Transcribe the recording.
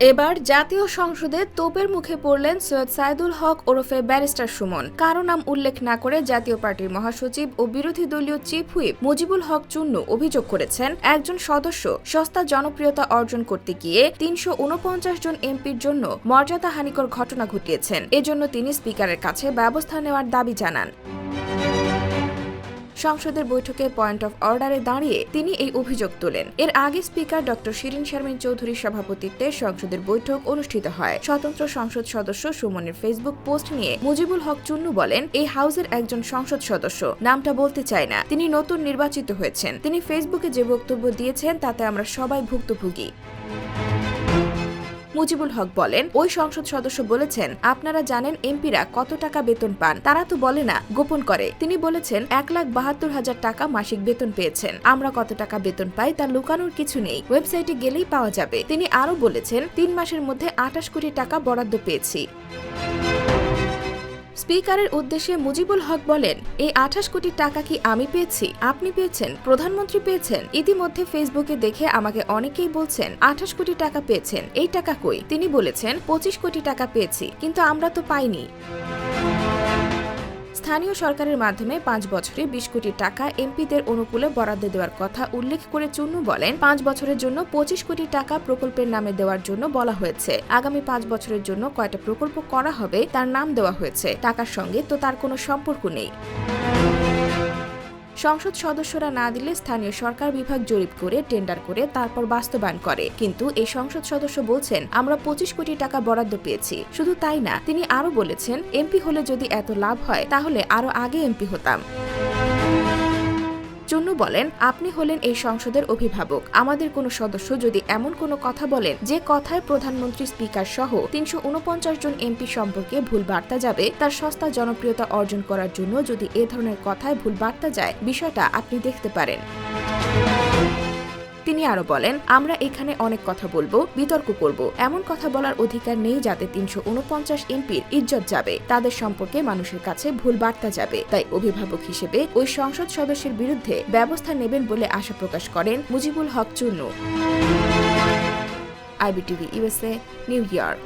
এবার জাতীয় সংসদে তোপের মুখে পড়লেন সৈয়দ সাইদুল হক ওরফে ব্যারিস্টার সুমন। কারও নাম উল্লেখ না করে জাতীয় পার্টির মহাসচিব ও বিরোধী দলীয় চিফ হুইপ মুজিবুল হক চুন্নু অভিযোগ করেছেন, একজন সদস্য সস্তা জনপ্রিয়তা অর্জন করতে গিয়ে তিনশো উনপঞ্চাশ জন এমপির জন্য মর্যাদাহানিকর ঘটনা ঘটিয়েছেন। এজন্য তিনি স্পিকারের কাছে ব্যবস্থা নেওয়ার দাবি জানান। সংসদের বৈঠকের পয়েন্ট অফ অর্ডারে দাঁড়িয়ে তিনি এই অভিযোগ তোলেন। এর আগে স্পিকার ডক্টর শিরিন শারমিন চৌধুরীর সভাপতিত্বে সংসদের বৈঠক অনুষ্ঠিত হয়। স্বতন্ত্র সংসদ সদস্য সুমনের ফেসবুক পোস্ট নিয়ে মুজিবুল হক চুন্নু বলেন, এই হাউসের একজন সংসদ সদস্য। নামটা বলতে চায় না। তিনি নতুন নির্বাচিত হয়েছেন। তিনি ফেসবুকে যে বক্তব্য দিয়েছেন, তাতে আমরা সবাই ভুক্তভোগী। মুজিবুল হক বলেন, ওই সংসদ সদস্য বলেছেন, আপনারা জানেন এমপিরা কত টাকা বেতন পান। তারা তো বলে না, গোপন করে। তিনি বলেছেন, এক লাখ বাহাত্তর হাজার টাকা মাসিক বেতন পেয়েছেন। আমরা কত টাকা বেতন পাই তা লুকানোর কিছু নেই। ওয়েবসাইটে গেলেই পাওয়া যাবে। তিনি আরও বলেছেন, তিন মাসের মধ্যে আঠাশ কোটি টাকা বরাদ্দ পেয়েছি। স্পিকারের উদ্দেশ্যে মুজিবুল হক বলেন, এই আঠাশ কোটি টাকা কি আমি পেয়েছি? আপনি পেয়েছেন? প্রধানমন্ত্রী পেয়েছেন? ইতিমধ্যে ফেসবুকে দেখে আমাকে অনেকেই বলছেন, আঠাশ কোটি টাকা পেয়েছেন। এই টাকা কই? তিনি বলেছেন, পঁচিশ কোটি টাকা পেয়েছি, কিন্তু আমরা তো পাইনি। স্থানীয় সরকারের মাধ্যমে পাঁচ বছরে বিশ কোটি টাকা এমপিদের অনুকূলে বরাদ্দ দেওয়ার কথা উল্লেখ করে চুন্নু বলেন, পাঁচ বছরের জন্য পঁচিশ কোটি টাকা প্রকল্পের নামে দেওয়ার জন্য বলা হয়েছে। আগামী পাঁচ বছরের জন্য কয়টা প্রকল্প করা হবে তার নাম দেওয়া হয়েছে। টাকার সঙ্গে তো তার কোনো সম্পর্ক নেই। সংসদ সদস্যরা না দিলে স্থানীয় সরকার বিভাগ জরিপ করে, টেন্ডার করে তারপর বাস্তবায়ন করে। কিন্তু এই সংসদ সদস্য বলছেন, আমরা পঁচিশ কোটি টাকা বরাদ্দ পেয়েছি। শুধু তাই না, তিনি আরও বলেছেন, এমপি হলে যদি এত লাভ হয়, তাহলে আরও আগে এমপি হতাম। চুন্নু বলেন, আপনি হলেন এই সংসদের অভিভাবক। আমাদের কোনো সদস্য যদি এমন কোনো কথা বলেন, যে কথায় প্রধানমন্ত্রী স্পিকার সহ তিনশো উনপঞ্চাশ জন এমপি সম্পর্কে ভুল বার্তা যাবে, তার সস্তা জনপ্রিয়তা অর্জন করার জন্য যদি এ ধরনের কথায় ভুল বার্তা যায়, বিষয়টা আপনি দেখতে পারেন। তিনি আরও বলেন, আমরা এখানে অনেক কথা বলব, বিতর্ক করব। এমন কথা বলার অধিকার নেই যাতে তিনশো উনপঞ্চাশ এমপির ইজ্জত যাবে। তাদের সম্পর্কে মানুষের কাছে ভুল বার্তা যাবে। তাই অভিভাবক হিসেবে ওই সংসদ সদস্যের বিরুদ্ধে ব্যবস্থা নেবেন বলে আশা প্রকাশ করেন Mujibul Haque Chunnu. IBTV USA New York.